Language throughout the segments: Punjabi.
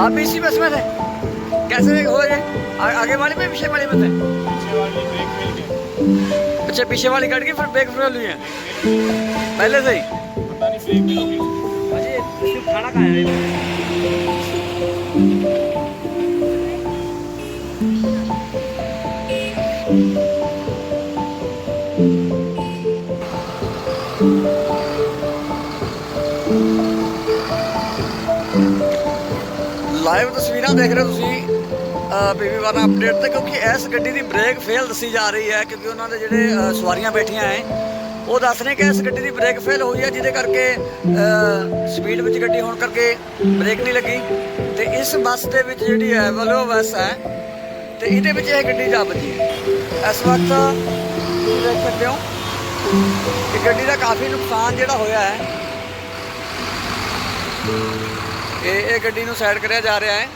आप भी इसी बस में थे? कैसे हो गए आगे वाली में पीछे वाली में थे? पीछे वाली ब्रेक फेल गया अच्छा पीछे वाली कट गई फिर ब्रेक फेल हुई है। पहले से ही? हो खाना कहाँ ਲਾਈਵ ਤਸਵੀਰਾਂ ਦੇਖ ਰਹੇ ਹੋ ਤੁਸੀਂ ਬੀਬੀ ਵਾਲਾ ਅਪਡੇਟ ਤੇ, ਕਿਉਂਕਿ ਇਸ ਗੱਡੀ ਦੀ ਬ੍ਰੇਕ ਫੇਲ ਦੱਸੀ ਜਾ ਰਹੀ ਹੈ, ਕਿਉਂਕਿ ਉਹਨਾਂ ਦੇ ਜਿਹੜੇ ਸਵਾਰੀਆਂ ਬੈਠੀਆਂ ਹੈ ਉਹ ਦੱਸ ਰਹੇ ਕਿ ਇਸ ਗੱਡੀ ਦੀ ਬ੍ਰੇਕ ਫੇਲ ਹੋਈ ਹੈ, ਜਿਹਦੇ ਕਰਕੇ ਸਪੀਡ ਵਿੱਚ ਗੱਡੀ ਹੋਣ ਕਰਕੇ ਬ੍ਰੇਕ ਨਹੀਂ ਲੱਗੀ। ਤੇ ਇਸ ਬੱਸ ਦੇ ਵਿੱਚ ਜਿਹੜੀ ਹੈ ਵਲੋ ਬੱਸ ਹੈ, ਤੇ ਇਹਦੇ ਵਿੱਚ ਇਹ ਗੱਡੀ ਜਾ ਵੱਜੀ ਇਸ ਵਕਤ, ਤੁਸੀਂ ਦੇਖ ਸਕਦੇ ਹੋ, ਕਿ ਗੱਡੀ ਦਾ ਕਾਫੀ ਨੁਕਸਾਨ ਜਿਹੜਾ ਹੋਇਆ ਹੈ। ਇਹ ਇਹ ਗੱਡੀ ਨੂੰ ਸਾਈਡ ਕਰਿਆ ਜਾ ਰਿਹਾ ਹੈ।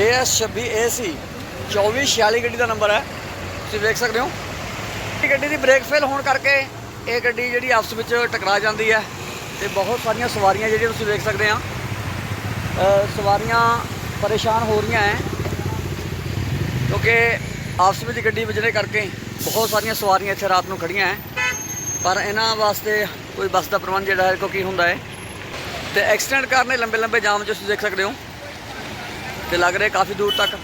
AS 26 AC 2446 ਗੱਡੀ ਦਾ ਨੰਬਰ ਹੈ। ਤੁਸੀਂ ਵੇਖ ਸਕਦੇ ਹੋ। ਇਹ ਗੱਡੀ ਦੀ ਬ੍ਰੇਕ ਫੇਲ ਹੋਣ ਕਰਕੇ ਇਹ ਗੱਡੀ ਜਿਹੜੀ ਆਪਸ ਵਿੱਚ ਟਕਰਾ ਜਾਂਦੀ ਹੈ ਤੇ ਬਹੁਤ ਸਾਰੀਆਂ ਸਵਾਰੀਆਂ ਜਿਹੜੀਆਂ ਤੁਸੀਂ ਵੇਖ ਸਕਦੇ ਆ ਸਵਾਰੀਆਂ ਪਰੇਸ਼ਾਨ ਹੋ ਰਹੀਆਂ ਹੈ, ਕਿਉਂਕਿ ਆਪਸ ਵਿੱਚ ਗੱਡੀ ਵੱਜਣੇ ਕਰਕੇ ਬਹੁਤ ਸਾਰੀਆਂ ਸਵਾਰੀਆਂ ਇੱਥੇ ਰਾਤ ਨੂੰ ਖੜੀਆਂ ਹੈ ਪਰ ਇਹਨਾਂ ਵਾਸਤੇ ਕੋਈ ਬੱਸ ਦਾ ਪ੍ਰਬੰਧ ਜਿਹੜਾ ਹੈ ਕਿਉਂਕਿ ਹੁੰਦਾ ਹੈ। ਤੇ ਐਕਸੀਡੈਂਟ ਕਾਰਨ ਲੰਬੇ ਲੰਬੇ ਜਾਮ 'ਚ ਤੁਸੀਂ ਦੇਖ ਸਕਦੇ ਹੋ। ਤੇ ਲੱਗ ਰਿਹਾ ਕਾਫੀ ਦੂਰ ਤੱਕ।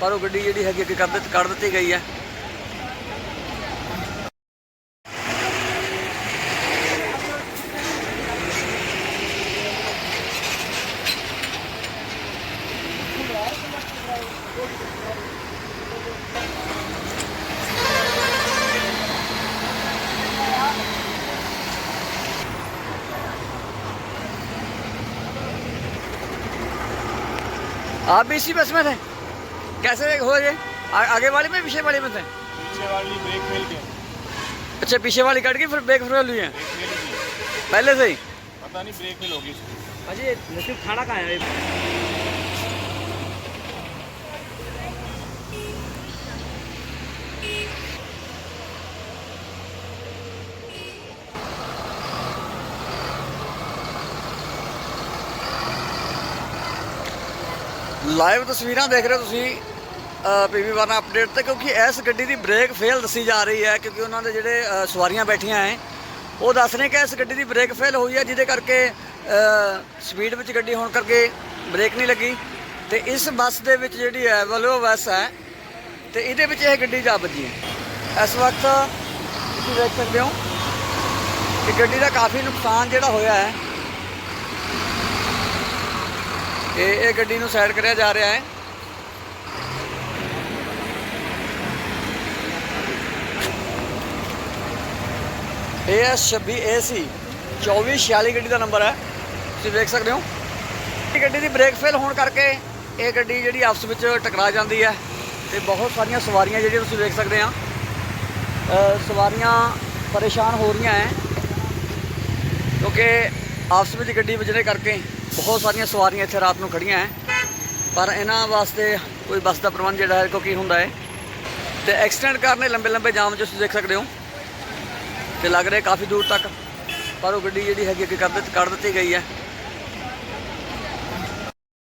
ਪਰ ਉਹ ਗੱਡੀ ਜਿਹੜੀ ਹੈਗੀ ਅੱਗੇ ਕਰ ਦਿੱਤੀ ਕੱਢ ਦਿੱਤੀ ਗਈ ਹੈ। आप भी इसी बस में थे कैसे हो गए आ- आगे वाली में पीछे वाली में थे पीछे वाली ब्रेक फेल गया अच्छा पीछे वाली कट गई फिर ब्रेक फेल हुई है ब्रेक फेल हो गई पहले से ही पता नहीं ब्रेक फेल हो गई उसकी अजी नसीब खाना कहाँ है ਲਾਈਵ ਤਸਵੀਰਾਂ ਦੇਖ ਰਹੇ ਹੋ ਤੁਸੀਂ ਪੀਵੀ ਵਾਲਾ ਅਪਡੇਟ ਤੇ, ਕਿਉਂਕਿ ਇਸ ਗੱਡੀ ਦੀ ਬ੍ਰੇਕ ਫੇਲ ਦੱਸੀ ਜਾ ਰਹੀ ਹੈ, ਕਿਉਂਕਿ ਉਹਨਾਂ ਦੇ ਜਿਹੜੇ ਸਵਾਰੀਆਂ ਬੈਠੀਆਂ ਹੈ ਉਹ ਦੱਸ ਰਹੇ ਕਿ ਇਸ ਗੱਡੀ ਦੀ ਬ੍ਰੇਕ ਫੇਲ ਹੋਈ ਹੈ, ਜਿਹਦੇ ਕਰਕੇ ਸਪੀਡ ਵਿੱਚ ਗੱਡੀ ਹੋਣ ਕਰਕੇ ਬ੍ਰੇਕ ਨਹੀਂ ਲੱਗੀ। ਤੇ ਇਸ ਬੱਸ ਦੇ ਵਿੱਚ ਜਿਹੜੀ ਹੈ ਵਲੋ ਬੱਸ ਹੈ, ਤੇ ਇਹਦੇ ਵਿੱਚ ਇਹ ਗੱਡੀ ਜਾ ਵੱਜੀ ਇਸ ਵਕਤ ਤੁਸੀਂ ਦੇਖ ਸਕਦੇ ਹੋ ਕਿ ਗੱਡੀ ਦਾ ਕਾਫੀ ਨੁਕਸਾਨ ਜਿਹੜਾ ਹੋਇਆ ਹੈ ਇਹ ਇਹ ਗੱਡੀ ਨੂੰ ਸਾਈਡ ਕਰਿਆ ਜਾ ਰਿਹਾ ਹੈ। AS 26 AC 2446 ਗੱਡੀ ਦਾ ਨੰਬਰ ਹੈ। ਤੁਸੀਂ ਵੇਖ ਸਕਦੇ ਹੋ। ਇਹ ਗੱਡੀ ਦੀ ਬ੍ਰੇਕ ਫੇਲ ਹੋਣ ਕਰਕੇ ਇਹ ਗੱਡੀ ਜਿਹੜੀ ਆਪਸ ਵਿੱਚ ਟਕਰਾ ਜਾਂਦੀ ਹੈ ਤੇ ਬਹੁਤ ਸਾਰੀਆਂ ਸਵਾਰੀਆਂ ਜਿਹੜੀਆਂ ਤੁਸੀਂ ਵੇਖ ਸਕਦੇ ਆ ਸਵਾਰੀਆਂ ਪਰੇਸ਼ਾਨ ਹੋ ਰਹੀਆਂ ਹੈ, ਕਿਉਂਕਿ ਆਪਸ ਵਿੱਚ ਗੱਡੀ ਵੱਜਣੇ ਕਰਕੇ ਬਹੁਤ ਸਾਰੀਆਂ ਸਵਾਰੀਆਂ ਇੱਥੇ ਰਾਤ ਨੂੰ ਖੜੀਆਂ ਹੈ ਪਰ ਇਹਨਾਂ ਵਾਸਤੇ ਕੋਈ ਬੱਸ ਦਾ ਪ੍ਰਬੰਧ ਜਿਹੜਾ ਹੈ ਕਿਉਂਕਿ ਹੁੰਦਾ ਹੈ। ਤੇ ਐਕਸੀਡੈਂਟ ਕਾਰਨ ਇਹ ਲੰਬੇ ਲੰਬੇ ਜਾਮ 'ਚ ਤੁਸੀਂ ਦੇਖ ਸਕਦੇ ਹੋ। ਤੇ ਲੱਗ ਰਿਹਾ ਕਾਫੀ ਦੂਰ ਤੱਕ। ਪਰ ਉਹ ਗੱਡੀ ਜਿਹੜੀ ਹੈਗੀ ਅੱਗੇ ਕਰ ਦਿੱਤੀ ਕੱਢ ਦਿੱਤੀ ਗਈ ਹੈ।